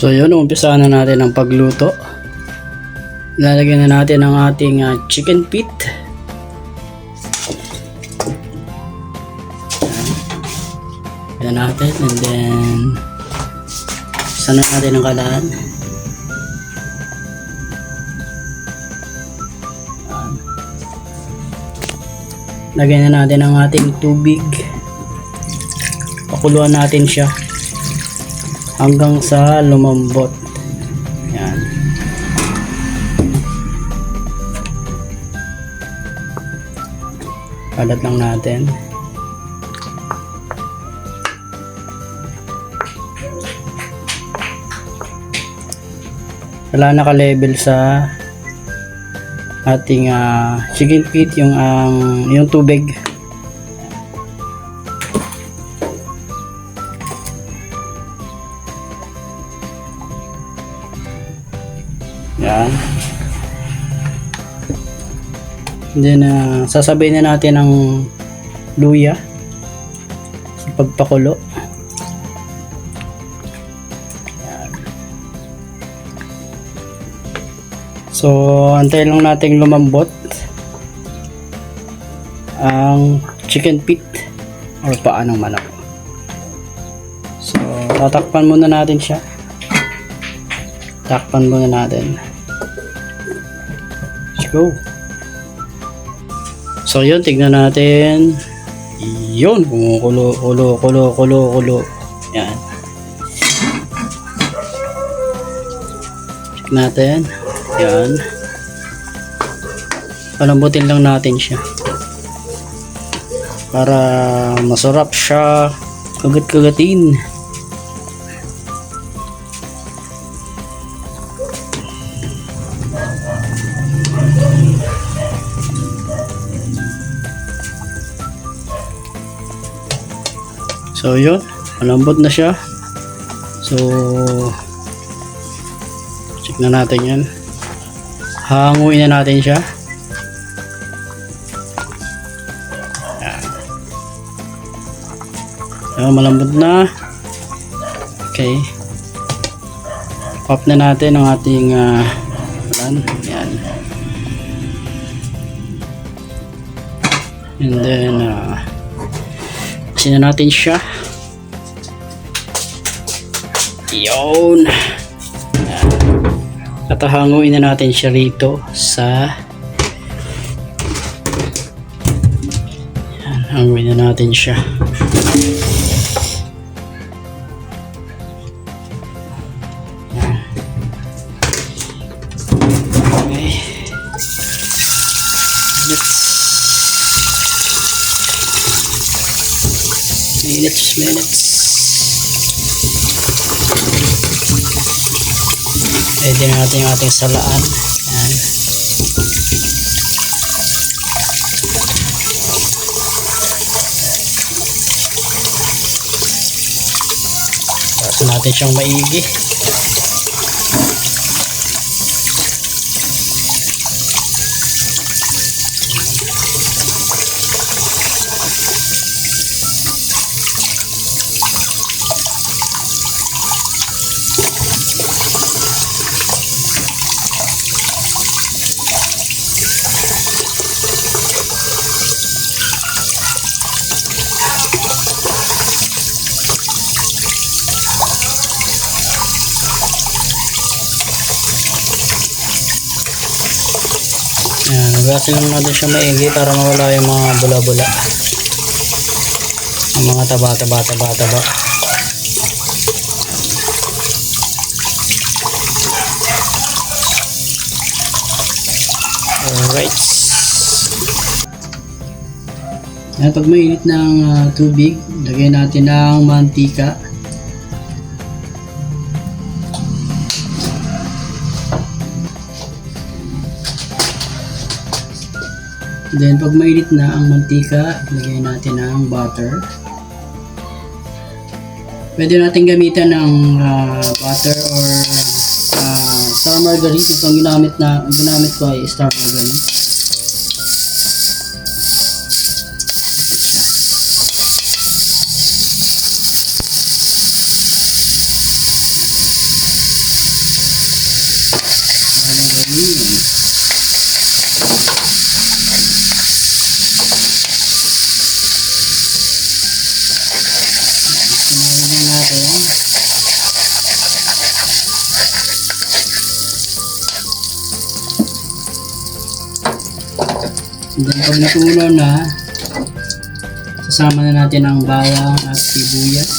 So yun, umpisahan na natin ang pagluto. Lalagyan na natin ang ating ah, chicken feet. Yan natin and then sana natin ang kalaan. Yan. Lagyan na natin ang ating tubig. Pakuluan natin siya hanggang sa lumambot. Yan. Kalat lang natin. Wala naka-level sa ating ah, chicken feet yung ang yung tubig. Then, uh, sasabay na natin ang luya sa pagpakulo. Yan. So, antay lang natin lumambot ang chicken feet or paa ng manok. So, tatakpan muna natin siya. Takpan muna natin. Let's go. So yun, tignan natin. Yun, kumukulo, kulo, kulo, kulo, kulo. Yan. Check natin. Yan. Palambutin lang natin siya. Para masarap siya kagat-kagatin. So yun, malambot na siya. So check na natin yan. Hanguin na natin siya. Yan. Yan, malambot na. Okay. Pop na natin ang ating uh, yan. Yan. And then uh, Asin na natin siya. Yun. At hanguin na natin siya rito sa hanguin na natin siya. Minutes, minutes. Pwede na natin yung ating salaan. Yan. Tapos natin siyang maigi. Nagasin lang natin siya maigi para mawala yung mga bula-bula. Ang mga taba-taba-taba-taba. Alright. Yan, pag mainit ng ah, tubig, lagay natin ng mantika. Then pag mainit na ang mantika, ilagay natin ang butter. Pwede natin gamitan ng ah, butter or ah, star margarine. Ito ang ginamit na ginamit ko ay star margarine. Then pag natulo na, sasama na natin ang bawang at sibuyas.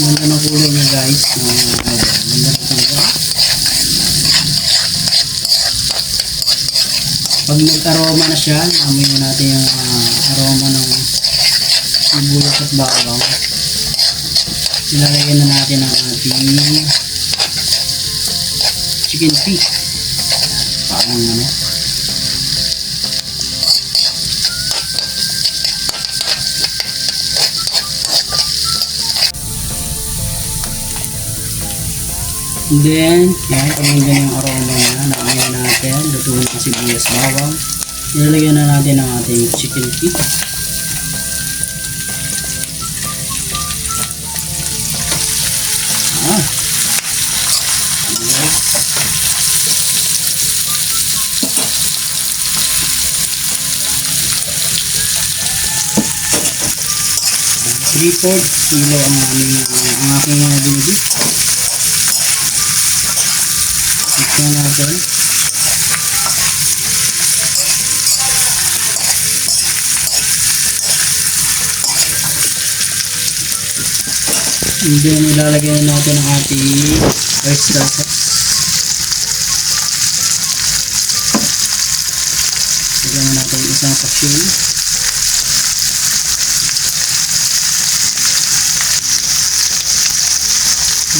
Ganda ng kulay niya guys. Ganda ng tangga. Pag nag-aroma na siya, amoy na natin yung ah, aroma ng sibuyas at bawang. Nilalagyan na natin ang ating chicken feet. Parang ano. Then, yan, paminggan yung aroma niya. Nakain natin. Luto na ang sibuyas bawang. Nilalagyan na natin ang ating chicken feet. Ah. Three fourths kilo ang aming ang aking. Mix na natin. And then ilalagay na natin ang ating oyster sauce. Lagyan na natin isang sachet.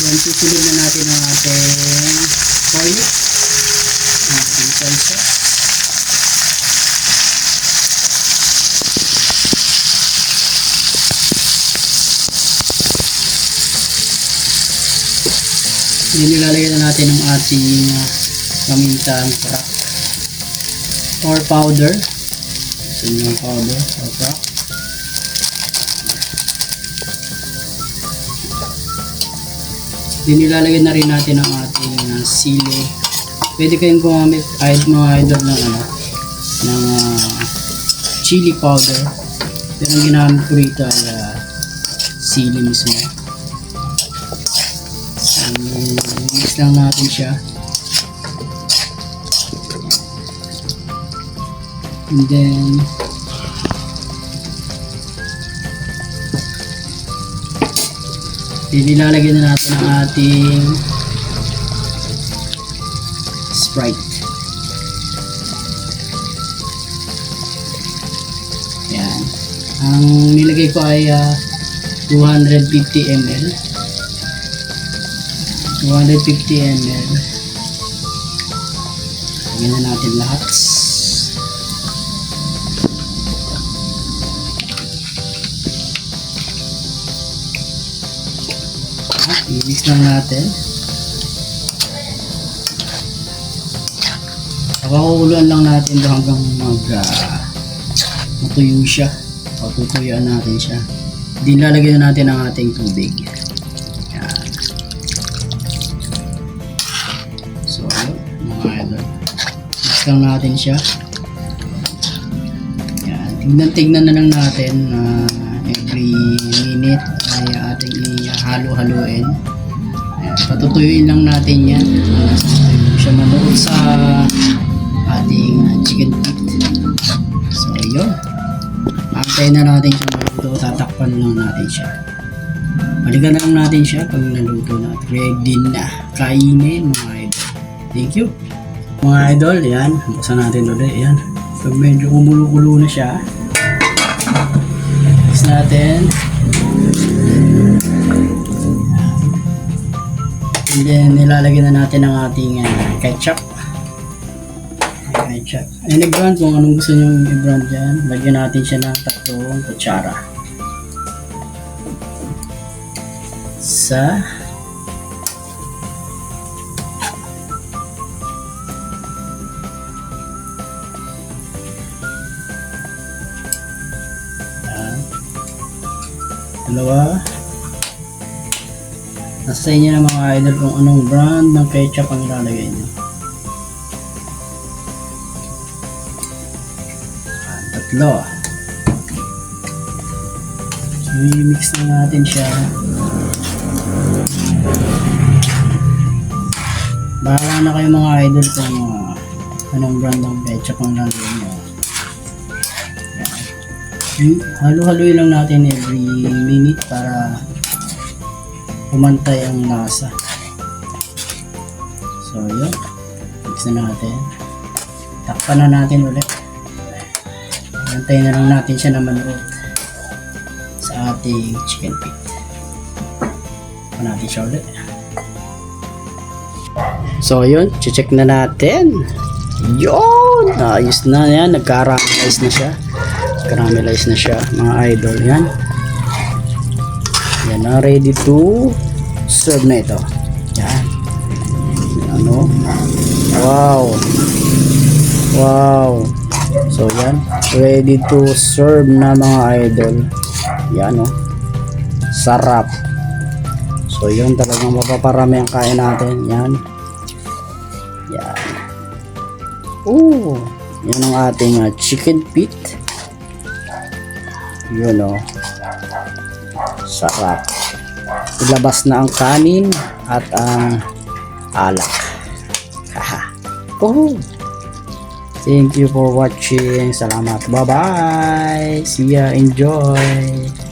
Then susunod na natin ang ating garlic. Ang ating salsa. Nilalagay na natin ang ating uh, pamintang crack or powder. So yung powder or crack. Nilalagay na rin natin ang ating uh, sili. Pwede kayong gumamit kahit mga idol ng ano ng uh, chili powder. Pero ang ginamit ko rito ay uh, sili mismo. So, mix lang natin siya. And then, Nilalagyan na natin ang ating Sprite. Yan. Ang nilagay ko ay ah, 250 ml. 250 ml. Lagyan na natin lahat. Ah, i-mix lang natin. Pakakuluan lang natin hanggang mag ah, matuyo siya. O natin siya. Di lalagyan na natin ang ating tubig. Lang natin siya. Yan. Tignan-tignan na lang natin na every minute ay ating ihalo-haloin. Ayan, Patutuyuin lang natin yan. Uh, siya manuot sa ating uh, chicken feet. So, yun. Antayin na natin siya maluto. Tatakpan lang natin siya. Balikan lang natin siya pag naluto na. Ready na. Kainin mga idol. Thank you. Mga idol, yan. Buksan natin ulit. Yan. Pag medyo kumulo-kulo na siya, Mix natin. And then, nilalagyan na natin ang ating uh, ketchup. Ketchup. Ay, nag-brand kung anong gusto nyo i-brand dyan. Lagyan natin siya ng tatlong kutsara. Sa Dalawa. Nasa sa inyo na mga idol kung anong brand ng ketchup ang ilalagay nyo. Tatlo. So, i-mix na natin siya. Bahala na kayo mga idol kung ah, anong brand ng ketchup ang ilalagay nyo. Halo-haloy lang natin every minute para umantay ang lasa. So, yun. Mix na natin. Takpan na natin ulit. Antayin na lang natin siya na manood sa ating chicken feet. Takpan natin siya ulit. So, yun. Check na natin. Yun! Ayos na yan. Nagka-caramelize na siya. Caramelize na siya. Mga idol. Yan. Yan na. Ready to serve na ito. Yan. Ano? Wow. Wow. So, yan. Ready to serve na mga idol. Yan, oh. Sarap. So, yun talagang mapaparami ang kain natin. Yan. Yan. Ooh. Yan ang ating uh, chicken feet. Yun, oh. Sarap. Ilabas na ang kanin at ang alak. Haha. Oh. Thank you for watching. Salamat. Bye-bye. See ya. Enjoy.